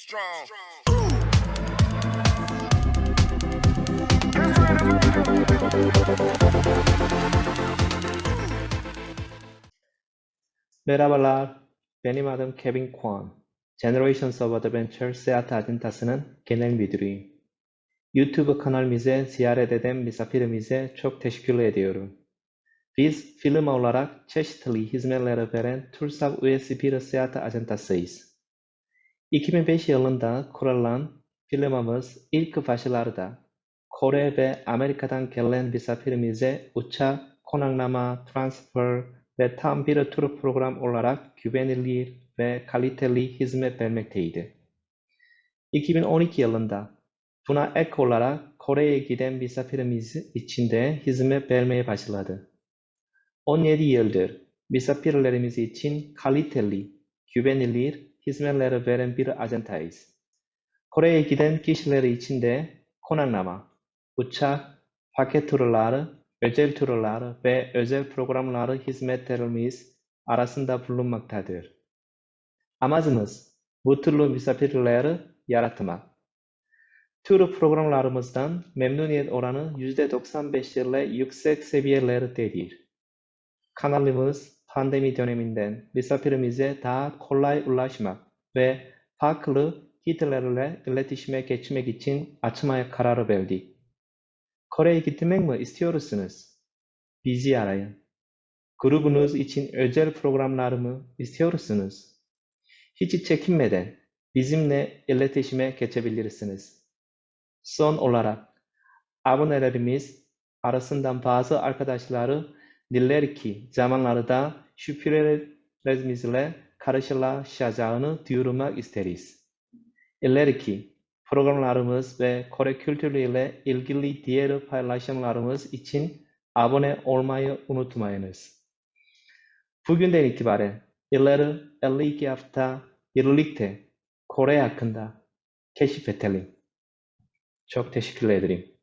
strong. Merhabalar, benim adım Kevin Kwan. Generations of Adventure Seyahat Ajantası'nın genel müdürüyüm. YouTube kanalımıza ziyaret eden misafirimize çok teşekkür ediyorum. Biz film olarak çeşitli hizmetleri veren TÜRSAV üyesi bir seyahat ajantasıyız. 2005 yılında kurulan filmimiz ilk başlarda Kore ve Amerika'dan gelen misafirimize uçak, konaklama, transfer ve tam bir tur program olarak güvenilir ve kaliteli hizmet vermekteydi. 2012 yılında buna ek olarak Kore'ye giden misafirimiz için de hizmet vermeye başladı. 17 yıldır misafirlerimiz için kaliteli, güvenilir hizmetler veren bir ajantayız. Kore'ye giden kişiler için de konaklama, uçak, paket turları, özel turlar ve özel programları hizmetlerimiz arasında bulunmaktadır. Amacımız bu türlü misafirleri yaratmak. Tur programlarımızdan memnuniyet oranı %95 ile yüksek seviyelerdedir. Kanalımız pandemi döneminden misafirimize daha kolay ulaşmak ve farklı kitlelerle iletişime geçmek için açmaya karar verdik. Kore'ye gitmek mi istiyorsunuz? Bizi arayın. Grubunuz için özel programlar mı istiyorsunuz? Hiç çekinmeden bizimle iletişime geçebilirsiniz. Son olarak abonelerimiz arasından bazı arkadaşları diler ki zamanlarda şüphelerimizle karşılaşacağını duyurmak isteriz. İler ki programlarımız ve Kore kültürüyle ilgili diğer paylaşımlarımız için abone olmayı unutmayınız. Bugünden itibaren ileri 52 hafta birlikte Kore hakkında keşfedelim. Çok teşekkür ederim.